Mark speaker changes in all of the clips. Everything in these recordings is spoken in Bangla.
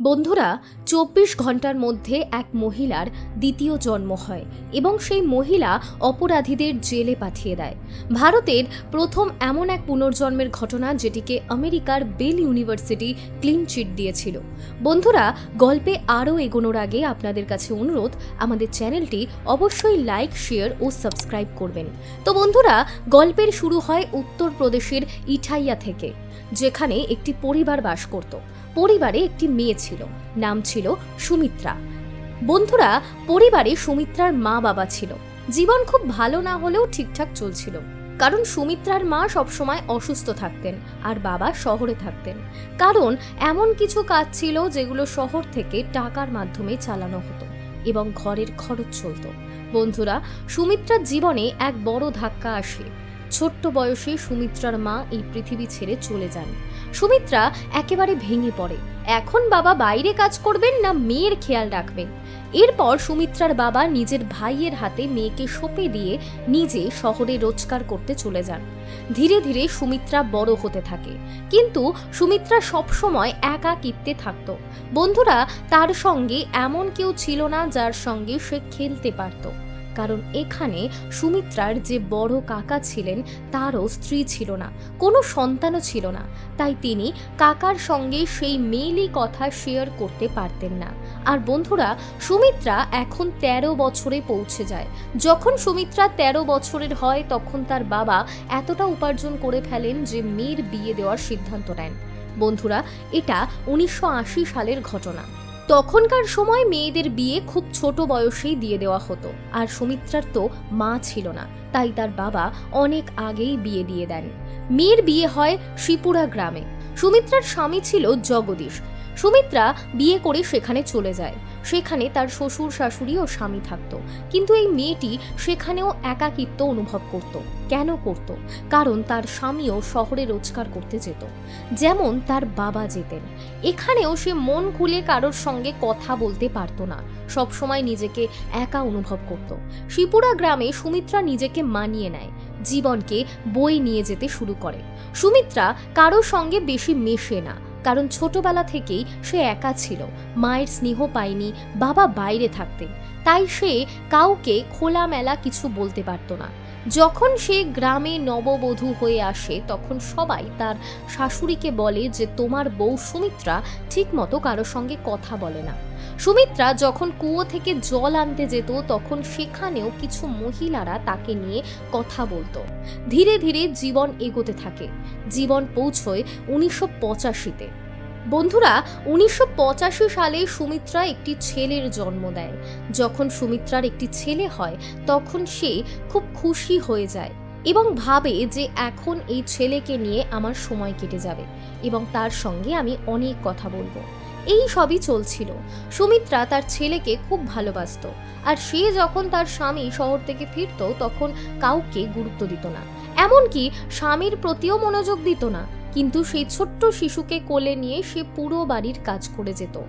Speaker 1: বন্ধুরা, চব্বিশ ঘণ্টার মধ্যে এক মহিলার দ্বিতীয় জন্ম হয় এবং সেই মহিলা অপরাধীদের জেলে পাঠিয়ে দেয়। ভারতের প্রথম এমন এক পুনর্জন্মের ঘটনা যেটিকে আমেরিকার বেল ইউনিভার্সিটি ক্লিন চিট দিয়েছিল। বন্ধুরা, গল্পে আরও এগোনোর আগে আপনাদের কাছে অনুরোধ, আমাদের চ্যানেলটি অবশ্যই লাইক, শেয়ার ও সাবস্ক্রাইব করবেন। তো বন্ধুরা, গল্পের শুরু হয় উত্তরপ্রদেশের ইঠাইয়া থেকে, যেখানে একটি পরিবার বাস করত। পরিবারে একটি মেয়ে ছিল, নাম ছিল সুমিত্রা। বন্ধুরা, পরিবারে সুমিত্রার মা বাবা ছিল। জীবন খুব ভালো না হলেও ঠিকঠাক চলছিল। কারণ সুমিত্রার মা সবসময় অসুস্থ থাকতেন আর বাবা শহরে থাকতেন। কারণ এমন কিছু কাজ ছিল যেগুলো শহর থেকে টাকার মাধ্যমে চালানো হতো এবং ঘরের খরচ চলতো। বন্ধুরা, সুমিত্রার জীবনে এক বড় ধাক্কা আসে। ছোট্ট বয়সে সুমিত্রার মা এই পৃথিবী ছেড়ে চলে যান। সুমিত্রা একেবারে ভেঙে পড়ে। এখন বাবা বাইরে কাজ করবেন না মেয়ের খেয়াল রাখবেন। এরপর সুমিত্রার বাবা নিজের ভাইয়ের হাতে মেয়েকে সঁপে দিয়ে নিজে শহরে রোজগার করতে চলে যান। ধীরে ধীরে সুমিত্রা বড় হতে থাকে। কিন্তু সুমিত্রা সবসময় একা কিত্তে থাকতো। বন্ধুরা, তার সঙ্গে এমন কেউ ছিল না যার সঙ্গে সে খেলতে পারতো। কারণ এখানে সুমিত্রার যে বড় কাকা ছিলেন, তারও স্ত্রী ছিল না, কোনো সন্তানও ছিল না। তাই তিনি কাকার সঙ্গে সেই মেইলি কথা শেয়ার করতে পারতেন না। আর বন্ধুরা, সুমিত্রা এখন ১৩ বছরে পৌঁছে যায়। যখন সুমিত্রা ১৩ বছরের হয়, তখন তার বাবা এতটা উপার্জন করে ফেলেন যে মেয়ের বিয়ে দেওয়ার সিদ্ধান্ত নেন। বন্ধুরা, এটা উনিশশো আশি সালের ঘটনা। তখনকার সময় মেয়েদের বিয়ে খুব ছোট বয়সেই দিয়ে দেওয়া হতো, আর সুমিত্রার তো মা ছিল না, তাই তার বাবা অনেক আগেই বিয়ে দিয়ে দেন। মেয়ের বিয়ে হয় শ্রীপুরা গ্রামে। সুমিত্রার স্বামী ছিল জগদীশ। সুমিত্রা বিয়ে করে সেখানে চলে যায়। সেখানে তার শ্বশুর, শাশুড়ি ও স্বামী থাকতো। কিন্তু এই মেয়েটি সেখানেও একাকিত্ব অনুভব করত। কেন করত? কারণ তার স্বামীও শহরে রোজগার করতে যেত। যেমন তার বাবা যেতেন। এখানেও সে মন খুলে কারোর সঙ্গে কথা বলতে পারতো না। সবসময় নিজেকে একা অনুভব করত। শ্রীপুরা গ্রামে সুমিত্রা নিজেকে মানিয়ে নেয়। জীবনকে বই নিয়ে যেতে শুরু করে। সুমিত্রা কারোর সঙ্গে বেশি মেশে না। কারণ ছোটবেলা থেকেই সে একা ছিল, মায়ের স্নেহ পায়নি, বাবা বাইরে থাকতেন। তাই সে কাউকে খোলামেলা কিছু বলতে পারত না। যখন সে গ্রামে নববধূ হয়ে আসে, তখন সবাই তার শাশুড়িকে বলে যে, তোমার বউ সুমিত্রা ঠিকমতো কারও সঙ্গে কথা বলে না। সুমিত্রা যখন কুয়ো থেকে জল আনতে যেত, তখন সেখানেও কিছু মহিলারা তাকে নিয়ে কথা বলতো। ধীরে ধীরে জীবন এগোতে থাকে। জীবন পৌঁছয় উনিশশো পঁচাশিতে। বন্ধুরা, উনিশশো পঁচাশি সালে সুমিত্রা একটি ছেলের জন্ম দেয়। যখন সুমিত্রার একটি ছেলে হয়, তখন সে খুব খুশি হয়ে যায় এবং ভাবে যে এখন এই ছেলেকে নিয়ে আমার সময় কেটে যাবে এবং তার সঙ্গে আমি অনেক কথা বলব। এই সবই চলছিল। সুমিত্রা তার ছেলেকে খুব ভালোবাসত। আর সে যখন তার স্বামী শহর থেকে ফিরতো, তখন কাউকে গুরুত্ব দিত না। এমনকি স্বামীর প্রতিও মনোযোগ দিত না। কিন্তু সেই ছোট্ট শিশুকে কোলে নিয়ে সে পুরো বাড়ির কাজ করে যেত।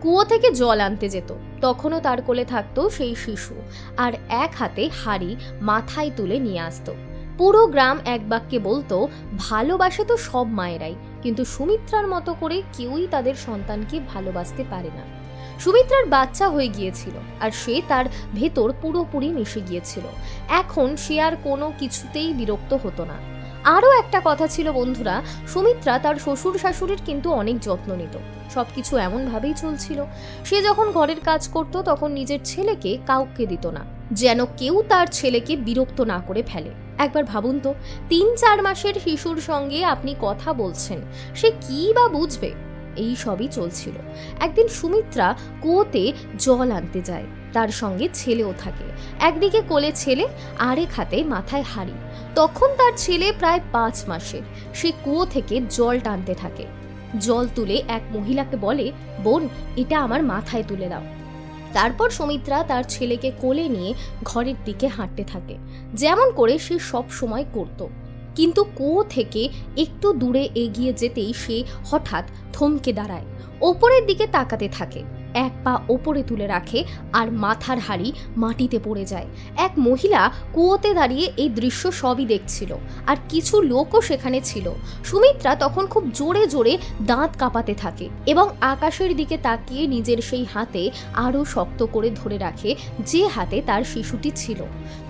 Speaker 1: কুয়ো থেকে জল আনতে যেত। তখনও তার কোলে থাকতো সেই শিশু। আর এক হাতে হাড়ি মাথায় তুলে নিয়ে আসতো। পুরো গ্রাম এক বাক্যে বলতো, ভালোবাসে তো সব মায়েরাই। কিন্তু সুমিত্রার মতো করে কেউই তাদের সন্তানকে ভালোবাসতে পারে না। সুমিত্রার বাচ্চা হয়ে গিয়েছিল আর সে তার ভেতর পুরোপুরি মিশে গিয়েছিল। এখন সে আর কোনো কিছুতেই বিরক্ত হতো না। আরও একটা কথা ছিল, বন্ধুরা, সুমিত্রা তার শ্বশুর শাশুড়ির কিন্তু অনেক যত্ন নিত। সব কিছু এমনভাবেই চলছিল। সে যখন ঘরের কাজ করত তখন নিজের ছেলেকে কাউকে দিত না, যেন কেউ তার ছেলেকে বিরক্ত না করে ফেলে। একবার ভাবুন তো তিন চার মাসের শিশুর সঙ্গে আপনি কথা বলছেন, সে কী বা বুঝবে? এই সবই চলছিল। একদিন সুমিত্রা কুয়োতে জল আনতে যায়, তার সঙ্গে ছেলেও থাকে। একদিকে কোলে ছেলে, আরেক হাতে মাথায় হাড়ি। তখন তার ছেলে প্রায় পাঁচ মাসের, সে কুয়ো থেকে জল টানতে থাকে। জল তুলে এক মহিলাকে বলে, বোন, এটা আমার মাথায় তুলে দাও। তারপর সুমিত্রা তার ছেলেকে কোলে নিয়ে ঘরের দিকে হাঁটতে থাকে। যেমন করে সে সব সময় করত। কিন্তু কুয়ো থেকে একটু দূরে এগিয়ে যেতেই সে হঠাৎ থমকে দাঁড়ায়। ওপরের দিকে তাকাতে থাকে। এক পা ওপরে তুলে রাখে আর মাথার হাড়ি মাটিতে পড়ে যায়। এক মহিলা কুয়োতে দাঁড়িয়ে এই দৃশ্য সবই দেখছিল আর কিছু লোকও সেখানে ছিল। সুমিত্রা তখন খুব জোরে জোরে দাঁত কাঁপাতে থাকে এবং আকাশের দিকে তাকিয়ে নিজের সেই হাতে আরও শক্ত করে ধরে রাখে যে হাতে তার শিশুটি ছিল।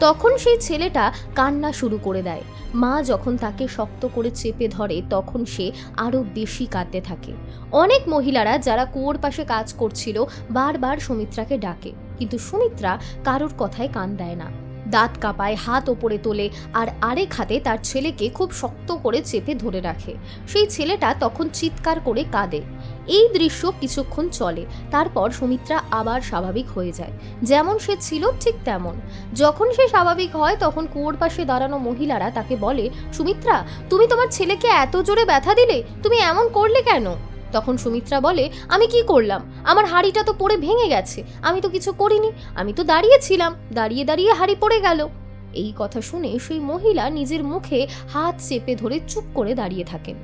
Speaker 1: তখন সেই ছেলেটা কান্না শুরু করে দেয়। মা যখন তাকে শক্ত করে চেপে ধরে তখন সে আরও বেশি কাঁদতে থাকে। অনেক মহিলারা যারা কুয়োর পাশে কাজ করছিল বারবার সুমিত্রাকে ডাকে। কিন্তু সুমিত্রা কারোর কথায় কান দেয় না। দাঁত কাঁপায়, হাত ওপরে তোলে আর আরেক হাতে তার ছেলেকে খুব শক্ত করে চেপে ধরে রাখে। সেই ছেলেটা তখন চিৎকার করে কাঁদে। এই দৃশ্য কিছুক্ষণ চলে, তারপর সুমিত্রা আবার স্বাভাবিক হয়ে যায়। যেমন সে ছিল, ঠিক তেমন। যখন সে স্বাভাবিক হয়, তখন কুয়োর পাশে দাঁড়ানো মহিলারা তাকে বলে, সুমিত্রা, তুমি তোমার ছেলেকে এত জোরে ব্যথা দিলে? তুমি এমন করলে কেন? তখন সুমিত্রা বলে, আমি কি করলাম? আমার হাড়িটা তো পড়ে ভেঙে গেছে। আমি তো কিছু করিনি। আমি তো দাঁড়িয়েছিলাম। দাঁড়িয়ে দাঁড়িয়ে হাড়ি পড়ে গেল। এই কথা শুনে সেই মহিলা নিজের মুখে হাত চেপে ধরে চুপ করে দাঁড়িয়ে থাকেন।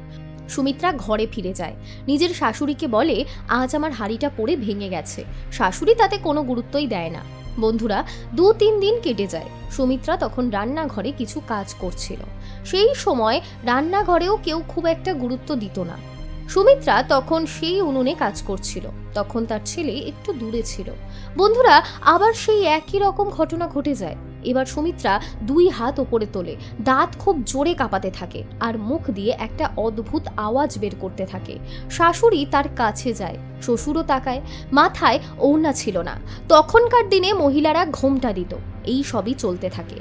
Speaker 1: সুমিত্রা ঘরে ফিরে যায়। নিজের শাশুড়িকে বলে, আজ আমার হাড়িটা পড়ে ভেঙে গেছে। শাশুড়ি তাতে কোনো গুরুত্বই দেয় না। বন্ধুরা দু তিন দিন কেটে যায়। সুমিত্রা তখন রান্নাঘরে কিছু কাজ করছিল। সেই সময় রান্নাঘরেও কেউ খুব একটা গুরুত্ব দিত না। সুমিত্রা তখন সেই উনুনে কাজ করছিল। তখন তার ছেলে একটু দূরে ছিল। বন্ধুরা, আবার সেই একই রকম ঘটনা ঘটে যায়। এবার সুমিত্রা দুই হাত ওপরে তোলে, দাঁত খুব জোরে কাঁপাতে থাকে আর মুখ দিয়ে একটা অদ্ভুত আওয়াজ বের করতে থাকে। শাশুড়ি তার কাছে যায়, শ্বশুরও তাকায়, মাথায় ওড়না ছিল না। তখনকার দিনে মহিলারা ঘোমটা দিত, এই সবই চলতে থাকে।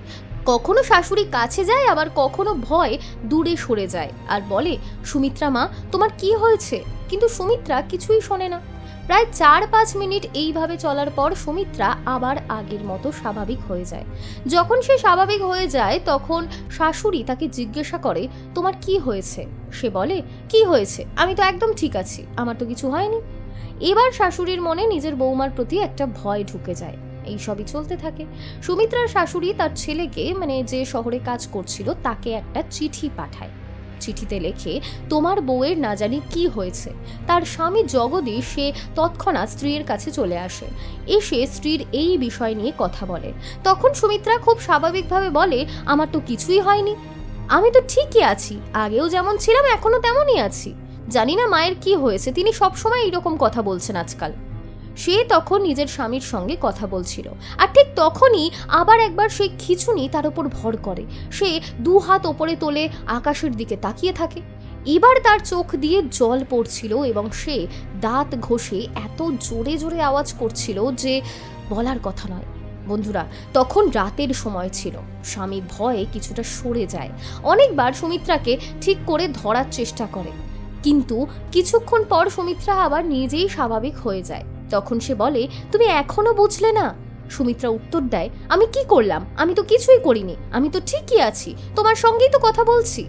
Speaker 1: কখনো শাশুড়ি কাছে যায়, আবার কখনো ভয় দূরে সরে যায়। আর বলে, সুমিত্রা মা, তোমার কি হয়েছে? কিন্তু সুমিত্রা কিছুই শোনে না। প্রায় চার পাঁচ মিনিট এইভাবে চলার পর সুমিত্রা আবার আগের মতো স্বাভাবিক হয়ে যায়। যখন সে স্বাভাবিক হয়ে যায়, তখন শাশুড়ি তাকে জিজ্ঞাসা করে, তোমার কি হয়েছে? সে বলে, কি হয়েছে? আমি তো একদম ঠিক আছি, আমার তো কিছু হয়নি। এবার শাশুড়ির মনে নিজের বৌমার প্রতি একটা ভয় ঢুকে যায়। এই সবই চলতে থাকে। সুমিত্রার শাশুড়ি তার ছেলেকে মানে যে শহরে কাজ করছিল, তাকে একটা চিঠি পাঠায়। চিঠিতে লেখে, তোমার বউয়ের না জানি কি হয়েছে। তার স্বামী জগদীশ, সে তৎক্ষণাৎ স্ত্রীর কাছে চলে আসে। এসে স্ত্রীর এই বিষয় নিয়ে কথা বলে। তখন সুমিত্রা খুব স্বাভাবিকভাবে বলে, আমার তো কিছুই হয়নি। আমি তো ঠিকই আছি। আগেও যেমন ছিলাম, এখনও তেমনই আছি। জানি না মায়ের কি হয়েছে। তিনি সবসময় এইরকম কথা বলছেন আজকাল। সে তখন নিজের স্বামীর সঙ্গে কথা বলছিল। আর ঠিক তখনই আবার একবার সেই খিচুনি তার উপর ভর করে। সে দু হাত ওপরে তোলে আকাশের দিকে তাকিয়ে থাকে। এবার তার চোখ দিয়ে জল পড়ছিল এবং সে দাঁত ঘষে এত জোরে জোরে আওয়াজ করছিল যে বলার কথা নয়। বন্ধুরা, তখন রাতের সময় ছিল। স্বামী ভয়ে কিছুটা সরে যায়। অনেকবার সুমিত্রাকে ঠিক করে ধরার চেষ্টা করে। কিন্তু কিছুক্ষণ পর সুমিত্রা আবার নিজেই স্বাভাবিক হয়ে যায়। তখন সে বলে, তুমি এখনও বুঝলে না? সুমিত্রা উত্তর দেয়, আমি কি করলাম? আমি তো কিছুই করিনি। আমি তো ঠিকই আছি। তোমার সঙ্গেই তো কথা বলছি।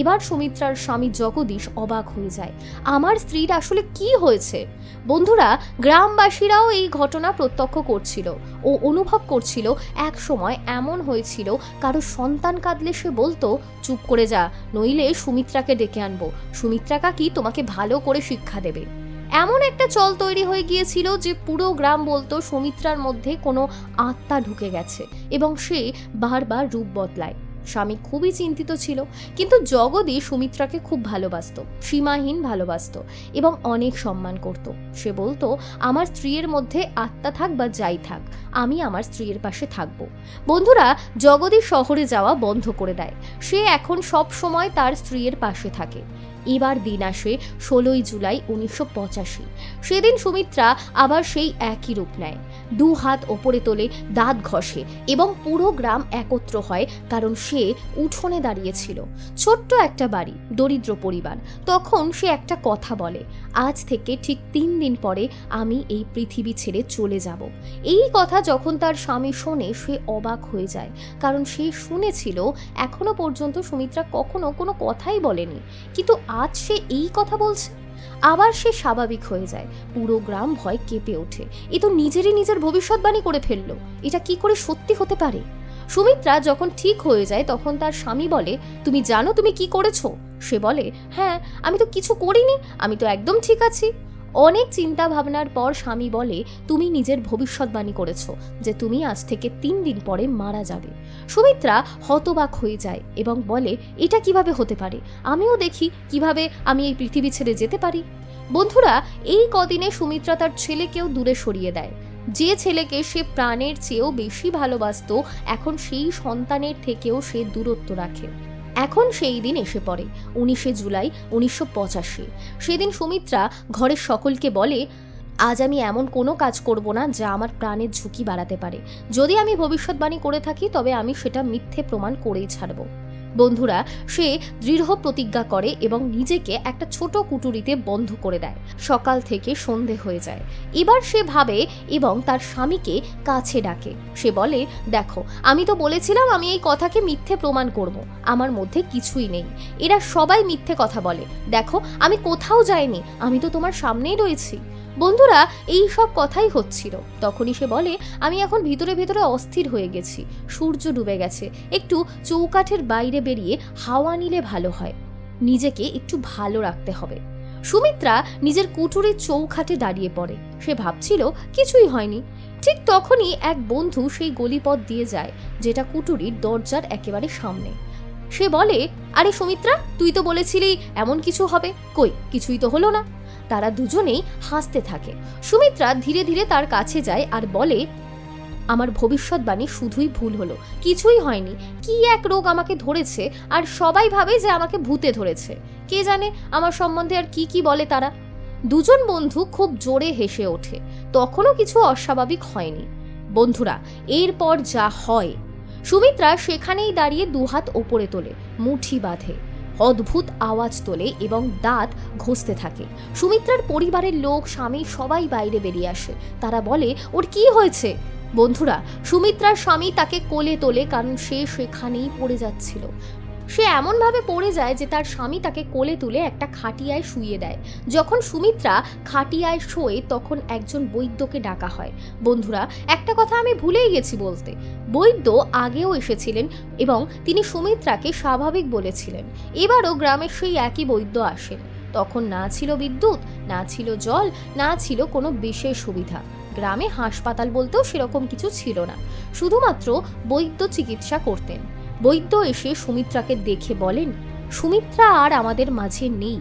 Speaker 1: এবার সুমিত্রার স্বামী জগদীশ অবাক হয়ে যায়, আমার স্ত্রীর আসলে কি হয়েছে? বন্ধুরা, গ্রামবাসীরাও এই ঘটনা প্রত্যক্ষ করছিল ও অনুভব করছিল এক সময় এমন হয়েছিল, কারও সন্তান কাঁদলে সে বলতো, চুপ করে যা, নইলে সুমিত্রাকে ডেকে আনব। সুমিত্রা কাকি তোমাকে ভালো করে শিক্ষা দেবে। এমন একটা চল তৈরি হয়ে গিয়েছিল যে পুরো গ্রাম বলতো সুমিত্রার মধ্যে কোনো আত্মা ঢুকে গেছে এবং সে বারবার রূপ বদলায়। স্বামী খুবই চিন্তিত ছিল, কিন্তু জগদী সুমিত্রাকে খুব ভালোবাসতো, সীমাহীন ভালোবাসতো এবং অনেক সম্মান করত। সে বলতো, আমার স্ত্রীর মধ্যে আত্মা থাক বা যাই থাক, আমি আমার স্ত্রীর পাশে থাকব। বন্ধুরা জগদী শহরে যাওয়া বন্ধ করে দেয়। সে এখন সব সময় তার স্ত্রীর পাশে থাকে। এবার দিন আসে ষোলোই জুলাই উনিশশো পঁচাশি। সেদিন সুমিত্রা আবার সেই একই রূপ নেয়। দু হাত ওপরে তোলে দাঁত ঘষে এবং পুরো গ্রাম একত্র হয় কারণ সে উঠোনে দাঁড়িয়েছিল। ছোট্ট একটা বাড়ি, দরিদ্র পরিবার। তখন সে একটা কথা বলে, আজ থেকে ঠিক তিন দিন পরে আমি এই পৃথিবী ছেড়ে চলে যাব। এই কথা যখন তার স্বামী শোনে, সে অবাক হয়ে যায়, কারণ সে শুনেছিল, এখনও পর্যন্ত সুমিত্রা কখনো কোনো কথাই বলেনি। কিন্তু আজ সে এই কথা বলছে? আবার সে স্বাভাবিক হয়ে যায়। পুরো গ্রাম ভয় কেঁপে ওঠে। এ তো নিজেরই নিজের ভবিষ্যৎবাণী করে ফেলল। এটা কি করে সত্যি হতে পারে? সুমিত্রা যখন ঠিক হয়ে যায়, তখন তার স্বামী বলে, তুমি জানো তুমি কি করেছ? সে বলে হ্যাঁ আমি তো কিছু করিনি। আমি তো একদম ঠিক আছি। অনেক চিন্তা ভাবনার পর স্বামী বলে, তুমি নিজের ভবিষ্যৎবাণী করেছ যে তুমি আজ থেকে তিন দিন পরে মারা যাবে। সুমিত্রা হতবাক হয়ে যায় এবং বলে, এটা কীভাবে হতে পারে? আমিও দেখি কীভাবে আমি এই পৃথিবী ছেড়ে যেতে পারি। বন্ধুরা, এই কদিনে সুমিত্রা তার ছেলেকেও দূরে সরিয়ে দেয়। যে ছেলেকে সে প্রাণের চেয়েও বেশি ভালোবাসতো, এখন সেই সন্তানের থেকেও সে দূরত্ব রাখে। এখন সেই দিন এসে পড়ে, উনিশে জুলাই উনিশশো পঁচাশি। সেদিন সুমিত্রা ঘরের সকলকে বলে, আজ আমি এমন কোনো কাজ করব না যা আমার প্রাণের ঝুঁকি বাড়াতে পারে। যদি আমি ভবিষ্যৎবাণী করে থাকি, তবে আমি সেটা মিথ্যে প্রমাণ করেই ছাড়ব। বন্ধুরা, সে দৃঢ় প্রতিজ্ঞা করে এবং নিজেকে একটা ছোট কুটুরিতে বন্ধ করে দেয়। সকাল থেকে সন্ধে হয়ে যায়। এবার সে ভাবে এবং তার স্বামীকে কাছে ডাকে। সে বলে, দেখো, আমি তো বলেছিলাম আমি এই কথাকে মিথ্যে প্রমাণ করব। আমার মধ্যে কিছুই নেই। এরা সবাই মিথ্যে কথা বলে। দেখো, আমি কোথাও যাইনি। আমি তো তোমার সামনেই রয়েছি। বন্ধুরা, এই সব কথাই হচ্ছিল। তখনই সে বলে, আমি এখন ভিতরে ভিতরে অস্থির হয়ে গেছি। সূর্য ডুবে গেছে। একটু চৌকাঠের বাইরে বেরিয়ে হাওয়া নিলে ভালো হয়। নিজেকে একটু ভালো রাখতে হবে। সুমিত্রা নিজের কুটুরির চৌখাটে দাঁড়িয়ে পড়ে। সে ভাবছিল, কিছুই হয়নি। ঠিক তখনই এক বন্ধু সেই গলিপথ দিয়ে যায়, যেটা কুটুরির দরজার একেবারে সামনে। সে বলে, আরে সুমিত্রা, তুই তো বলেছিলি এমন কিছু হবে। কই, কিছুই তো হলো না। তারা দুজনেই হাসতে থাকে। সুমিত্রা ধীরে ধীরে তার কাছে যায় আর বলে, আমার ভবিষ্যৎবাণী শুধুই ভুল হলো। কিছুই হয়নি। কি এক রোগ আমাকে ধরেছে আর সবাই ভাবে যে আমাকে ভূতে ধরেছে। কে জানে আমার সম্বন্ধে আর কি কি বলে তারা? দুজন বন্ধু খুব জোরে হেসে ওঠে। তখনও কিছু অস্বাভাবিক হয়নি। বন্ধুরা, এরপর যা হয়। সুমিত্রা সেখানেই দাঁড়িয়ে দুহাত ওপরে তোলে, মুঠি বাঁধে। অদ্ভুত আওয়াজ তোলে এবং দাঁত ঘষতে থাকে। সুমিত্রার পরিবারের লোক, স্বামী সবাই বাইরে বেরিয়ে আসে। তারা বলে, ওর কি হয়েছে? বন্ধুরা, সুমিত্রার স্বামী তাকে কোলে তোলে কারণ সে সেখানেই পড়ে যাচ্ছিল। সে এমনভাবে পড়ে যায় যে তার স্বামী তাকে কোলে তুলে একটা খাটিয়ায় শুইয়ে দেয়। যখন সুমিত্রা খাটিয়ায় শোয়ে, তখন একজন বৈদ্যকে ডাকা হয়। বন্ধুরা, একটা কথা আমি ভুলেই গেছি বলতে। বৈদ্য আগেও এসেছিলেন এবং তিনি সুমিত্রাকে স্বাভাবিক বলেছিলেন। এবারও গ্রামের সেই একই বৈদ্য আসেন। তখন না ছিল বিদ্যুৎ, না ছিল জল, না ছিল কোনো বিশেষ সুবিধা। গ্রামে হাসপাতাল বলতেও সেরকম কিছু ছিল না। শুধুমাত্র বৈদ্য চিকিৎসা করতেন। বৈদ্য এসে সুমিত্রাকে দেখে বলেন, সুমিত্রা আর আমাদের মাঝে নেই।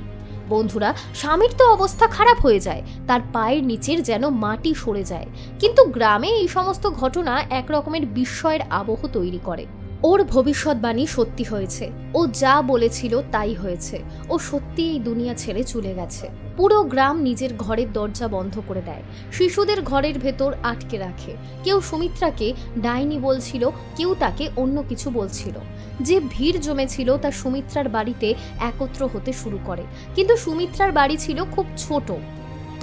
Speaker 1: বন্ধুরা, স্বামীর তো অবস্থা খারাপ হয়ে যায়। তার পায়ের নিচের যেন মাটি সরে যায়। কিন্তু গ্রামে এই সমস্ত ঘটনা এক রকমের বিস্ময়ের আবহ তৈরি করে। ওর ভবিষ্যৎবাণী সত্যি হয়েছে। ও যা বলেছিল তাই হয়েছে। ও সত্যি এই দুনিয়া ছেড়ে চলে গেছে। পুরো গ্রাম নিজের ঘরের দরজা বন্ধ করে দেয়। শিশুদের ঘরের ভেতর আটকে রাখে। কেউ সুমিত্রাকে ডাইনি বলছিল, কেউ তাকে অন্য কিছু বলছিল। যে ভিড় জমেছিল তা সুমিত্রার বাড়িতে একত্র হতে শুরু করে। কিন্তু সুমিত্রার বাড়ি ছিল খুব ছোট।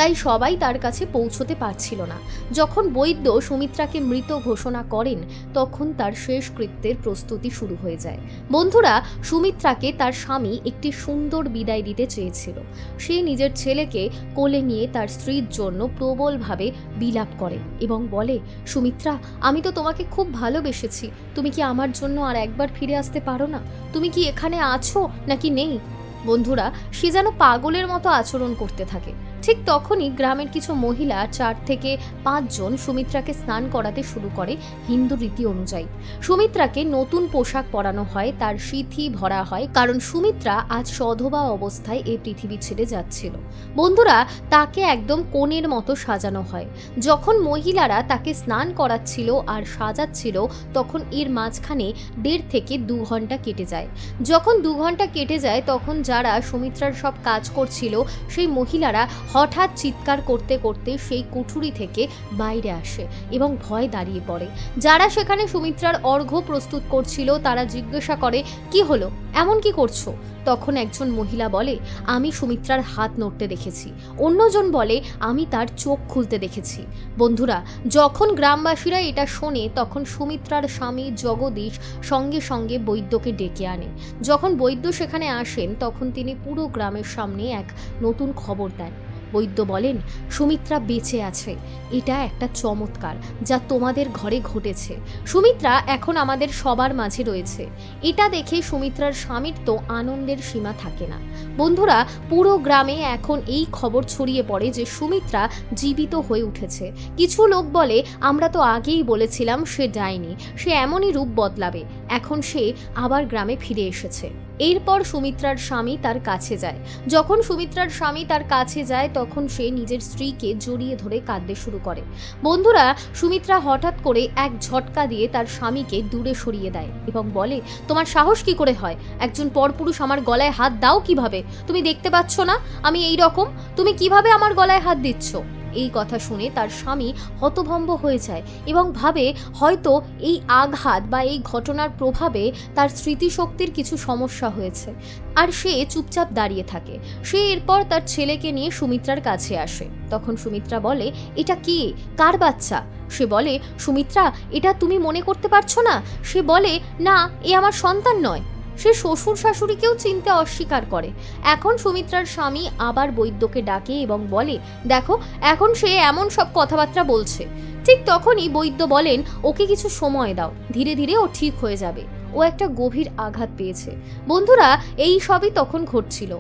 Speaker 1: তাই সবাই তার কাছে পৌঁছতে পারছিল না। যখন বৈদ্য সুমিত্রাকে মৃত ঘোষণা করেন, তখন তার শেষ কৃত্যের প্রস্তুতি শুরু হয়ে যায়। বন্ধুরা, সুমিত্রাকে তার স্বামী একটি সুন্দর বিদায় দিতে চেয়েছিল। সে নিজের ছেলেকে কোলে নিয়ে তার স্ত্রীর জন্য প্রবলভাবে বিলাপ করে এবং বলে, সুমিত্রা, আমি তো তোমাকে খুব ভালোবেসেছি। তুমি কি আমার জন্য আর একবার ফিরে আসতে পারো না? তুমি কি এখানে আছো নাকি নেই? বন্ধুরা, সে যেন পাগলের মতো আচরণ করতে থাকে। ঠিক তখনই গ্রামের কিছু মহিলা চার থেকে পাঁচজন সুমিত্রাকে স্নান করাতে শুরু করে হিন্দু রীতি অনুযায়ী। সুমিত্রাকে নতুন পোশাক পরানো হয়, তার সিথি ভরা হয়, কারণ সুমিত্রা আজ সধবা অবস্থায় এই পৃথিবী ছেড়ে যাচ্ছিল। বন্ধুরা, তাকে একদম কোণের মতো সাজানো হয়। যখন মহিলারা তাকে স্নান করাচ্ছিল আর সাজাচ্ছিল, তখন এর মাঝখানে দেড় থেকে দু ঘণ্টা কেটে যায়। যখন দু ঘণ্টা কেটে যায়, তখন যারা সুমিত্রার সব কাজ করছিল, সেই মহিলারা হঠাৎ চিৎকার করতে করতে সেই কুঠুরি থেকে বাইরে আসে এবং ভয় দাঁড়িয়ে পড়ে। যারা সেখানে সুমিত্রার অর্ঘ্য প্রস্তুত করছিল, তারা জিজ্ঞাসা করে, কি হলো? এমন কি করছ? তখন একজন মহিলা বলে, আমি সুমিত্রার হাত নড়তে দেখেছি। অন্যজন বলে, আমি তার চোখ খুলতে দেখেছি। বন্ধুরা, যখন গ্রামবাসীরা এটা শোনে, তখন সুমিত্রার স্বামী জগদীশ সঙ্গে সঙ্গে বৈদ্যকে ডেকে আনে। যখন বৈদ্য সেখানে আসেন, তখন তিনি পুরো গ্রামের সামনে এক নতুন খবর দেন। বৈদ্য বলেন, সুমিত্রা বেঁচে আছে। এটা একটা চমৎকার, যা তোমাদের ঘরে ঘটেছে। সুমিত্রা এখন আমাদের সবার মাঝে রয়েছে। এটা দেখে সুমিত্রার স্বামীর তো আনন্দের সীমা থাকে না। বন্ধুরা, পুরো গ্রামে এখন এই খবর ছড়িয়ে পড়ে যে সুমিত্রা জীবিত হয়ে উঠেছে। কিছু লোক বলে, আমরা তো আগেই বলেছিলাম সে যায়নি। সে এমনই রূপ বদলাবে। এখন সে আবার গ্রামে ফিরে এসেছে। এরপর সুমিত্রার স্বামী তার কাছে যায়। যখন সুমিত্রার স্বামী তার কাছে যায়, তখন সে নিজের স্ত্রীকে জড়িয়ে ধরে কাঁদতে শুরু করে। বন্ধুরা, সুমিত্রা হঠাৎ করে এক ঝটকা দিয়ে তার স্বামীকে দূরে সরিয়ে দেয় এবং বলে, তোমার সাহস কি করে হয়? একজন পরপুরুষ আমার গলায় হাত দাও কীভাবে? তুমি দেখতে পাচ্ছ না? আমি এই রকম তুমি কীভাবে আমার গলায় হাত দিচ্ছ? এই কথা শুনে তার স্বামী হতভম্ব হয়ে যায় এবং ভাবে হয়তো এই আঘাত বা এই ঘটনার প্রভাবে তার স্মৃতিশক্তির কিছু সমস্যা হয়েছে। আর সে চুপচাপ দাঁড়িয়ে থাকে। সে এরপর তার ছেলেকে নিয়ে সুমিত্রার কাছে আসে। তখন সুমিত্রা বলে, এটা কি? কার বাচ্চা? সে বলে, সুমিত্রা, এটা তুমি মনে করতে পারছ না? সে বলে, না, এ আমার সন্তান নয়। সে শ্বশুর শাশুড়িকেও চিনতে অস্বীকার করে। এখন সুমিত্রার স্বামী আবার বৈদ্যকে ডাকে এবং বলে, দেখো, এখন সে এমন সব কথাবার্তা বলছে। ঠিক তখনই বৈদ্য বলেন, ওকে কিছু সময় দাও, ধীরে ধীরে ও ঠিক হয়ে যাবে। ও একটা গভীর আঘাত পেয়েছে। বন্ধুরা, এই সবই তখন ঘটছিল।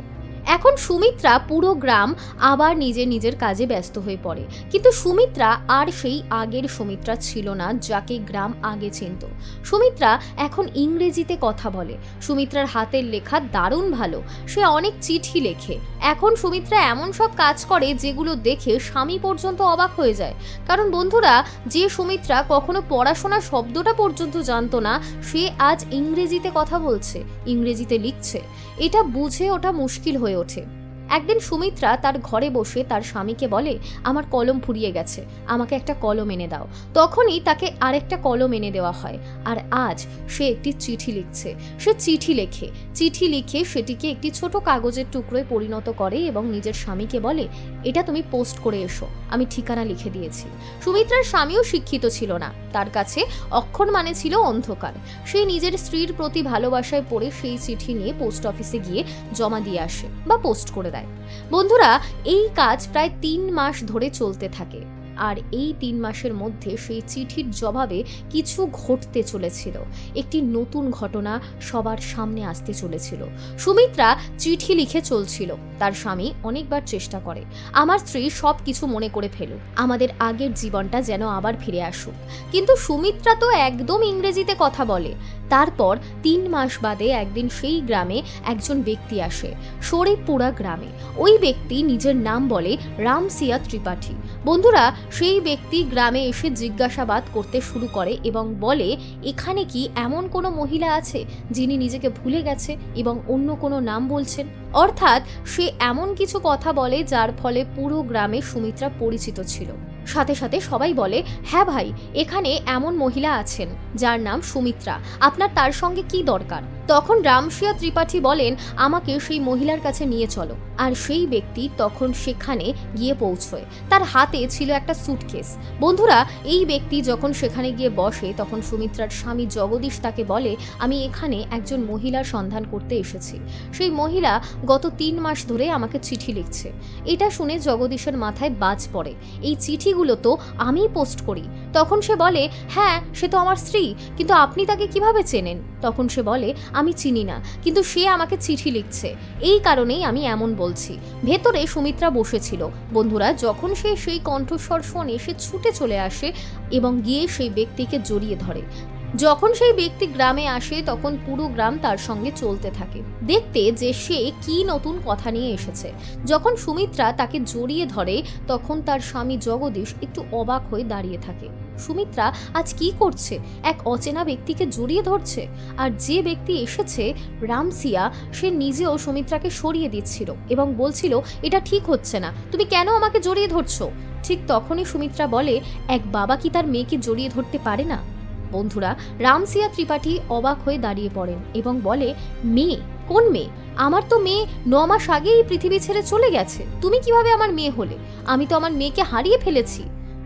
Speaker 1: এখন সুমিত্রা পুরো গ্রাম আবার নিজের নিজের কাজে ব্যস্ত হয়ে পড়ে। কিন্তু সুমিত্রা আর সেই আগের সুমিত্রা ছিল না যাকে গ্রাম আগে চিনত। সুমিত্রা এখন ইংরেজিতে কথা বলে। সুমিত্রার হাতের লেখা দারুণ ভালো। সে অনেক চিঠি লেখে। এখন সুমিত্রা এমন সব কাজ করে যেগুলো দেখে স্বামী পর্যন্ত অবাক হয়ে যায়। কারণ বন্ধুরা, যে সুমিত্রা কখনো পড়াশোনা শব্দটা পর্যন্ত জানতো না, সে আজ ইংরেজিতে কথা বলছে, ইংরেজিতে লিখছে। এটা বুঝে ওটা মুশকিল হয়ে ওঠে একদিন সুমিত্রা তার ঘরে বসে তার স্বামীকে বলে, আমার কলম ফুরিয়ে গেছে, আমাকে একটা কলম এনে দাও। তখনই তাকে আরেকটা কলম এনে দেওয়া হয়। আর আজ সে একটি চিঠি লিখছে। সে চিঠি লেখে। চিঠি লিখে সেটিকে একটি ছোট কাগজের টুকরোয় পরিণত করে এবং নিজের স্বামীকে বলে, এটা তুমি পোস্ট করে এসো, আমি ঠিকানা লিখে দিয়েছি। সুমিত্রার স্বামীও শিক্ষিত ছিল না। তার কাছে অক্ষর মানে ছিল অন্ধকার। সে নিজের স্ত্রীর প্রতি ভালোবাসায় পড়ে সেই চিঠি নিয়ে পোস্ট অফিসে গিয়ে জমা দিয়ে আসে বা পোস্ট করে দেয়। বন্ধুরা এই কাজ প্রায় তিন মাস ধরে চলতে থাকে। আর এই তিন মাসের মধ্যে সেই চিঠির জবাবে কিছু ঘটতে চলেছিল। একটি নতুন ঘটনা সবার সামনে আসতে চলেছিল। সুমিত্রা চিঠি লিখে চলছিল। তার স্বামী অনেকবার চেষ্টা করে। আমার স্ত্রী সব কিছু মনে করে ফেলুক। আমাদের আগের জীবনটা যেন আবার ফিরে আসুক। কিন্তু সুমিত্রা তো একদম ইংরেজিতে কথা বলে। তারপর তিন মাস বাদে একদিন সেই গ্রামে একজন ব্যক্তি আসে। শরীরপুরা গ্রামে। ওই ব্যক্তি নিজের নাম বলে রামসিয়া ত্রিপাঠী। বন্ধুরা, সেই ব্যক্তি গ্রামে এসে জিজ্ঞাসাবাদ করতে শুরু করে এবং বলে, এখানে কি এমন কোনো মহিলা আছে যিনি নিজেকে ভুলে গেছে এবং অন্য কোনো নাম বলছেন? অর্থাৎ, সে এমন কিছু কথা বলে যার ফলে পুরো গ্রামে সুমিত্রা পরিচিত ছিল। সাথে সাথে সবাই বলে হ্যাঁ ভাই, এখানে এমন মহিলা আছেন যার নাম সুমিত্রা। আপনার তার সঙ্গে কি দরকার? তখন রামশিয়া ত্রিপাঠী বলেন, আমাকে সেই মহিলার কাছে নিয়ে চলো। আর সেই ব্যক্তি তখন সেখানে গিয়ে পৌঁছয়। তার হাতে ছিল একটা সুটকেস বন্ধুরা, এই ব্যক্তি যখন সেখানে গিয়ে বসে, তখন সুমিত্রার স্বামী জগদীশ তাকে বলে, আমি এখানে একজন মহিলার সন্ধান করতে এসেছি। সেই মহিলা গত তিন মাস ধরে আমাকে চিঠি লিখছে। এটা শুনে জগদীশের মাথায় বাজ পড়ে। এই চিঠিগুলো তো আমিই পোস্ট করি। তখন সে বলে হ্যাঁ সে তো আমার স্ত্রী, কিন্তু আপনি তাকে কীভাবে চেনেন? তখন সে বলে আমি চিনি না, কিন্তু সে আমাকে চিঠি লিখছে। এই কারণেই আমি এমন বলছি। ভেতরে সুমিত্রা বসেছিল। বন্ধুরা, যখন সে সেই কণ্ঠস্বর শোনে সে ছুটে চলে আসে এবং গিয়ে সেই ব্যক্তিকে জড়িয়ে ধরে। যখন সেই ব্যক্তি গ্রামে আসে, তখন পুরো গ্রাম তার সঙ্গে চলতে থাকে। দেখতে যে সে কি নতুন কথা নিয়ে এসেছে। যখন সুমিত্রা তাকে জড়িয়ে ধরে, তখন তার স্বামী জগদীশ একটু অবাক হয়ে দাঁড়িয়ে থাকে। সুমিত্রা আজ কি করছে? এক অচেনা ব্যক্তিকে জড়িয়ে ধরছে? আর যে ব্যক্তি এসেছে, রামসিয়া, সে নিজেও সুমিত্রাকে সরিয়ে দিচ্ছিল এবং বলছিল, এটা ঠিক হচ্ছে না। তুমি কেন আমাকে জড়িয়ে ধরছো? ঠিক তখনই সুমিত্রা বলে, এক বাবা কি তার মেয়েকে জড়িয়ে ধরতে পারে না? বন্ধুরা, রামসিয়া ত্রিপাঠী অবাক হয়ে দাঁড়িয়ে পড়েন এবং বলে, মেয়ে? কোন মেয়ে? আমার তো মেয়ে ন মাস আগেই পৃথিবী ছেড়ে চলে গেছে। তুমি কীভাবে আমার মেয়ে হলে? আমি তো আমার মেয়েকে হারিয়ে ফেলেছি।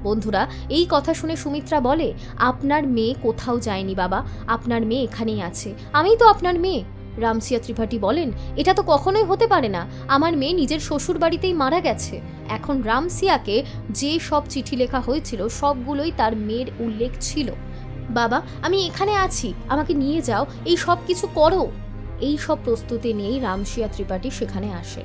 Speaker 1: বন্ধুরা, এই কথা শুনে সুমিত্রা বলে, আপনার মেয়ে কোথাও যায়নি বাবা, আপনার মেয়ে এখানেই আছে। আমিই তো আপনার মেয়ে। রামসিয়া ত্রিপাঠী বলেন, এটা তো কখনোই হতে পারে না, আমার মেয়ে নিজের শ্বশুর বাড়িতেই মারা গেছে। এখন রামসিয়াকে যে সব চিঠি লেখা হয়েছিল, সবগুলোই তার মেয়ের উল্লেখ ছিল। বাবা, আমি এখানে আছি, আমাকে নিয়ে যাও, এই সব কিছু করো। এই সব প্রস্তুতি নিয়েই রামসিয়া ত্রিপাঠী সেখানে আসেন।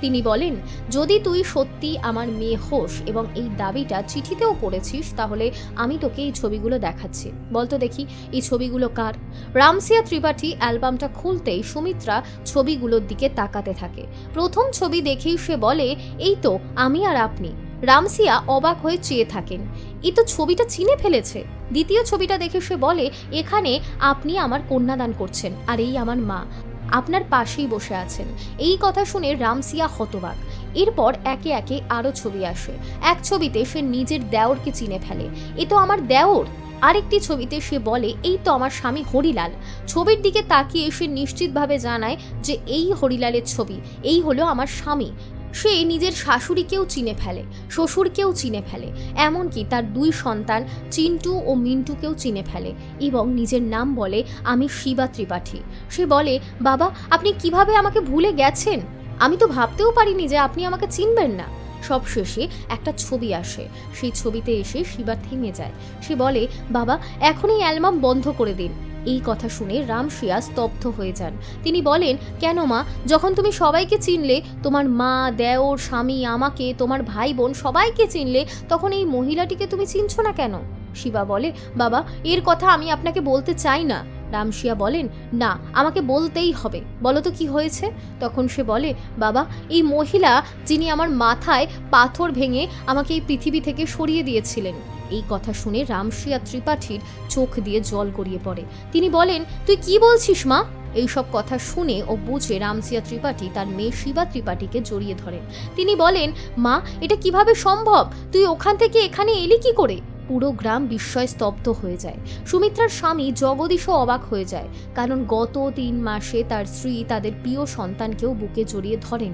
Speaker 1: তিনি বলেন, যদি তুই সত্যি আমার মেয়ে হোস এবং এই দাবিটা চিঠিতেও করেছিস, তাহলে আমি তোকে এই ছবিগুলো দেখাচ্ছি। বলতো দেখি, এই ছবিগুলো কার? রামসিয়া ত্রিপাঠী অ্যালবামটা খুলতেই সুমিত্রা ছবিগুলোর দিকে তাকাতে থাকে। প্রথম ছবি দেখেই সে বলে, এই তো, আমি আর আপনি। রামসিয়া অবাক হয়ে চেয়ে থাকেন। এই তো ছবিটা চিনে ফেলেছে। দ্বিতীয় ছবিটা দেখে সে বলে, এখানে আপনি আমার কন্যাদান করছেন, আর এই আমার মা। আপনার পাশেই বসে আছেন। এই কথা শুনে রামসিয়া হতবাক। এরপর একে একে আরও ছবি আসে। এক ছবিতে সে নিজের দেওরকে চিনে ফেলে। এ তো আমার দেওর। আরেকটি ছবিতে সে বলে, এই তো আমার স্বামী হরিলাল। ছবির দিকে তাকিয়ে সে নিশ্চিতভাবে জানায় যে এই হরিলালের ছবি, এই হলো আমার স্বামী। সে নিজের শাশুড়িকেও চিনে ফেলে, শ্বশুরকেও চিনে ফেলে, এমনকি তার দুই সন্তান চিন্টু ও মিন্টুকেও চিনে ফেলে এবং নিজের নাম বলে, আমি শিবা ত্রিপাঠী। সে বলে, বাবা, আপনি কীভাবে আমাকে ভুলে গেছেন? আমি তো ভাবতেও পারিনি যে আপনি আমাকে চিনবেন না। সব শেষে একটা ছবি আসে, সেই ছবিতে এসে শিবা থেমে যায়। সে বলে, বাবা, এখন এই অ্যালবাম বন্ধ করে দিন। এই কথা শুনে রামশিয়া স্তব্ধ হয়ে যান। তিনি বলেন, কেন মা? যখন তুমি সবাইকে চিনলে, তোমার মা, দেওর, স্বামী, আমাকে, তোমার ভাই বোন সবাইকে চিনলে, তখন এই মহিলাটিকে তুমি চিনছো না কেন? শিবা বলে, বাবা, এর কথা আমি আপনাকে বলতে চাই না। রামশিয়া বলেন, না, আমাকে বলতেই হবে। বলো তো কি হয়েছে? তখন সে বলে, বাবা, এই মহিলা যিনি আমার মাথায় পাথর ভেঙে আমাকে এই পৃথিবী থেকে সরিয়ে দিয়েছিলেন। এই কথা শুনে রামশিয়া ত্রিপাঠীর চোখ দিয়ে জল গড়িয়ে পড়ে। তিনি বলেন, তুই কি বলছিস, মা? এইসব কথা শুনে ও বুঝে রামসিয়া ত্রিপাঠী তার মেয়ে শিবা ত্রিপাঠীকে জড়িয়ে ধরেন। তিনি বলেন, মা, এটা কীভাবে সম্ভব? তুই ওখান থেকে এখানে এলি কি করে? পুরো গ্রাম বিস্ময় স্তব্ধ হয়ে যায়। সুমিত্রার স্বামী জগদীশও অবাক হয়ে যায়, কারণ গত তিন মাসে তার স্ত্রী তাদের প্রিয় সন্তানকেও বুকে জড়িয়ে ধরেন।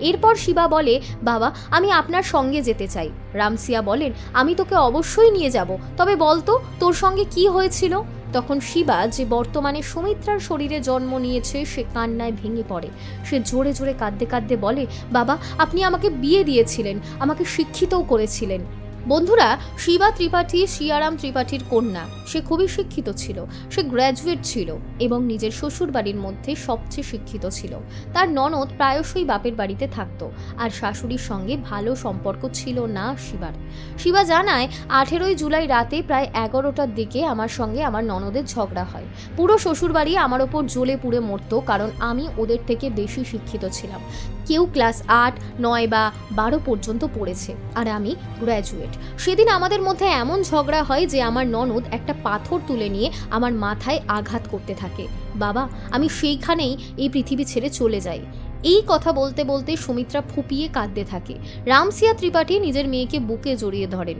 Speaker 1: এরপর শিবা বলে, বাবা, আমি আপনার সঙ্গে যেতে চাই। রামসিয়া বলেন, আমি তোকে অবশ্যই নিয়ে যাব, তবে বলতো তোর সঙ্গে কি হয়েছিল? তখন শিবা যে বর্তমানে সুমিত্রার শরীরে জন্ম নিয়েছে, সে কান্নায় ভেঙে পড়ে। সে জোরে জোরে কাঁদতে কাঁদতে বলে, বাবা, আপনি আমাকে বিয়ে দিয়েছিলেন, আমাকে শিক্ষিতও করেছিলেন। বন্ধুরা, শিবা ত্রিপাঠী, শিয়ারাম ত্রিপাঠীর কন্যা। সে খুবই শিক্ষিত ছিল। সে গ্র্যাজুয়েট ছিল এবং নিজের শ্বশুর বাড়ির মধ্যে সবচেয়ে শিক্ষিত ছিল। তার ননদ প্রায়শই বাপের বাড়িতে থাকতো আর শাশুড়ির সঙ্গে ভালো সম্পর্ক ছিল না শিবার। শিবা জানায়, আঠেরোই জুলাই রাতে প্রায় এগারোটার দিকে আমার সঙ্গে আমার ননদের ঝগড়া হয়। পুরো শ্বশুরবাড়ি আমার ওপর জ্বলে পুড়ে মরতো কারণ আমি ওদের থেকে বেশি শিক্ষিত ছিলাম। কেউ ক্লাস আট, নয় বা বারো পর্যন্ত পড়েছে আর আমি গ্র্যাজুয়েট সেদিন আমাদের মধ্যে এমন ঝগড়া হয় যে আমার ননদ একটা পাথর তুলে নিয়ে আমার মাথায় আঘাত করতে থাকে। বাবা, আমি সেইখানেই এই পৃথিবী ছেড়ে চলে যাই। এই কথা বলতে বলতে সুমিত্রা ফুপিয়ে কাঁদতে থাকে। রামসিয়া ত্রিপাঠী নিজের মেয়েকে বুকে জড়িয়ে ধরেন।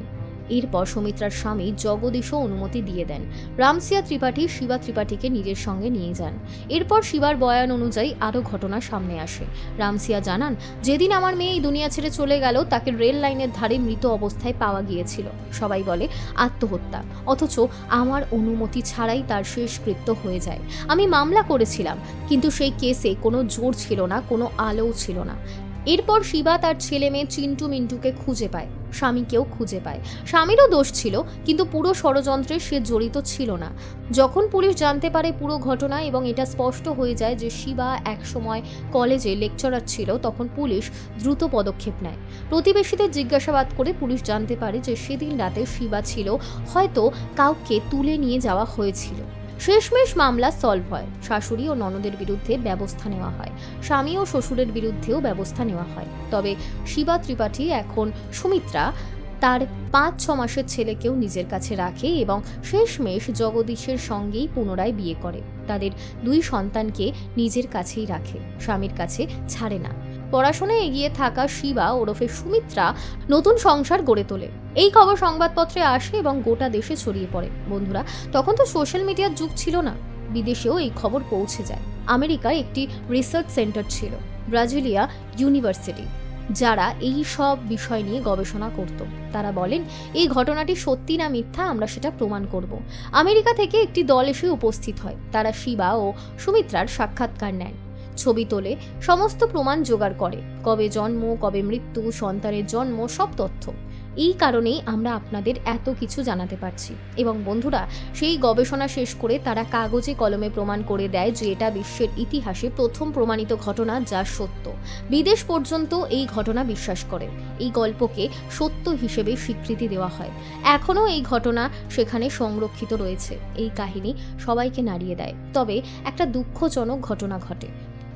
Speaker 1: এরপর সুমিত্রার স্বামী জগদীশও অনুমতি দিয়ে দেন। রামসিয়া ত্রিপাঠী শিবা ত্রিপাঠীকে নিজের সঙ্গে নিয়ে যান। এরপর শিবার বয়ান অনুযায়ী আরও ঘটনা সামনে আসে। রামসিয়া জানান, যেদিন আমার মেয়ে এই দুনিয়া ছেড়ে চলে গেল, তাকে রেল লাইনের ধারে মৃত অবস্থায় পাওয়া গিয়েছিল। সবাই বলে, আত্মহত্যা। অথচ আমার অনুমতি ছাড়াই তার শেষকৃত্য হয়ে যায়। আমি মামলা করেছিলাম, কিন্তু সেই কেসে কোনো জোর ছিল না, কোনো আলোও ছিল না। এরপর শিবা তার ছেলে মেয়ে চিন্টু মিন্টুকে খুঁজে পায়। স্বামীকেও খুঁজে পায়। স্বামীরও দোষ ছিল, কিন্তু পুরো ষড়যন্ত্রে সে জড়িত ছিল না। যখন পুলিশ জানতে পারে পুরো ঘটনা এবং এটা স্পষ্ট হয়ে যায় যে শিবা একসময় কলেজে লেকচারার ছিল, তখন পুলিশ দ্রুত পদক্ষেপ নেয়। প্রতিবেশীদের জিজ্ঞাসাবাদ করে পুলিশ জানতে পারে যে সেদিন রাতে শিবা ছিল, হয়তো কাউকে তুলে নিয়ে যাওয়া হয়েছিল। শেষমেশ মামলা সলভ হয়। শাশুড়ি ও ননদের বিরুদ্ধে ব্যবস্থা নেওয়া হয়। স্বামী ও শ্বশুরের বিরুদ্ধেও ব্যবস্থা নেওয়া হয়। তবে শিবা ত্রিপাঠী এখন সুমিত্রা তার পাঁচ ছ মাসের ছেলেকেও নিজের কাছে রাখে এবং শেষমেশ জগদীশের সঙ্গেই পুনরায় বিয়ে করে। তাদের দুই সন্তানকে নিজের কাছেই রাখে। স্বামীর কাছে ছাড়ে না। পড়াশোনায় এগিয়ে থাকা শিবা ওরফে সুমিত্রা নতুন সংসার গড়ে তোলে। এই খবর সংবাদপত্রে আসে এবং গোটা দেশে ছড়িয়ে পড়ে। বন্ধুরা, তখন তো সোশ্যাল মিডিয়ার যুগ ছিল না। বিদেশেও এই খবর পৌঁছে যায়। আমেরিকায় একটি রিসার্চ সেন্টার ছিল, ব্রাজিলিয়া ইউনিভার্সিটি, যারা এই সব বিষয় নিয়ে গবেষণা করত। তারা বলেন, এই ঘটনাটি সত্যি না মিথ্যা, আমরা সেটা প্রমাণ করব। আমেরিকা থেকে একটি দল এসে উপস্থিত হয়। তারা শিবা ও সুমিত্রার সাক্ষাৎকার নেন ছবি তোলে, সমস্ত প্রমাণ জোগাড় করে। কবে জন্ম, কবে মৃত্যু, সন্তানের জন্ম, সব তথ্য। এই কারণেই আমরা আপনাদের এত কিছু জানাতে পারছি। এবং বন্ধুরা, সেই গবেষণা শেষ করে তারা কাগজে কলমে প্রমাণ করে দেয় যে এটা বিশ্বের ইতিহাসে প্রথম প্রমাণিত ঘটনা যা সত্য। বিদেশ পর্যন্ত এই ঘটনা বিশ্বাস করে। এই গল্পকে সত্য হিসেবে স্বীকৃতি দেওয়া হয়। এখনও এই ঘটনা সেখানে সংরক্ষিত রয়েছে। এই কাহিনী সবাইকে নাড়িয়ে দেয়। তবে একটা দুঃখজনক ঘটনা ঘটে।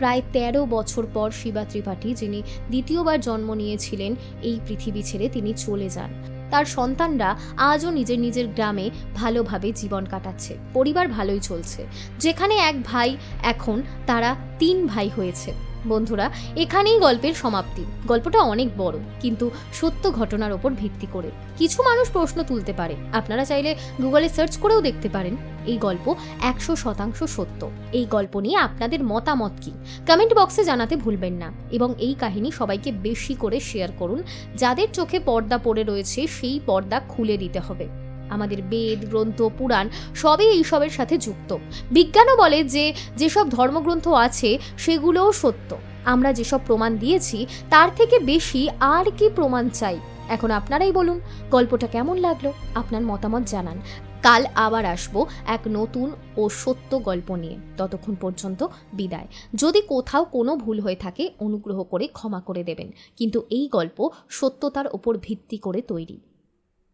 Speaker 1: প্রায় তেরো বছর পর শিবা ত্রিপাঠী, যিনি দ্বিতীয়বার জন্ম নিয়েছিলেন এই পৃথিবী ছেড়ে তিনি চলে যান। তার সন্তানরা আজও নিজের নিজের গ্রামে ভালোভাবে জীবন কাটাচ্ছে। পরিবার ভালোই চলছে। যেখানে এক ভাই, এখন তারা তিন ভাই হয়েছে। বন্ধুরা, এখানেই গল্পের সমাপ্তি। গল্পটা অনেক বড়, কিন্তু সত্য ঘটনার ওপর ভিত্তি করে। কিছু মানুষ প্রশ্ন তুলতে পারে। আপনারা চাইলে গুগলে সার্চ করেও দেখতে পারেন। এই গল্প একশো শতাংশ সত্য। এই গল্প নিয়ে আপনাদের মতামত কি? কমেন্ট বক্সে জানাতে ভুলবেন না। এবং এই কাহিনী সবাইকে বেশি করে শেয়ার করুন। যাদের চোখে পর্দা পড়ে রয়েছে, সেই পর্দা খুলে দিতে হবে। আমাদের বেদ, গ্রন্থ, পুরাণ, সবই এইসবের সাথে যুক্ত। বিজ্ঞানও বলে যে, যেসব ধর্মগ্রন্থ আছে, সেগুলোও সত্য। আমরা যেসব প্রমাণ দিয়েছি, তার থেকে বেশি আর কি প্রমাণ চাই? এখন আপনারাই বলুন, গল্পটা কেমন লাগল? আপনার মতামত জানান। কাল আবার আসব এক নতুন ও সত্য গল্প নিয়ে। ততক্ষণ পর্যন্ত বিদায়। যদি কোথাও কোনো ভুল হয়ে থাকে, অনুগ্রহ করে ক্ষমা করে দেবেন। কিন্তু এই গল্প সত্যতার ওপর ভিত্তি করে তৈরি।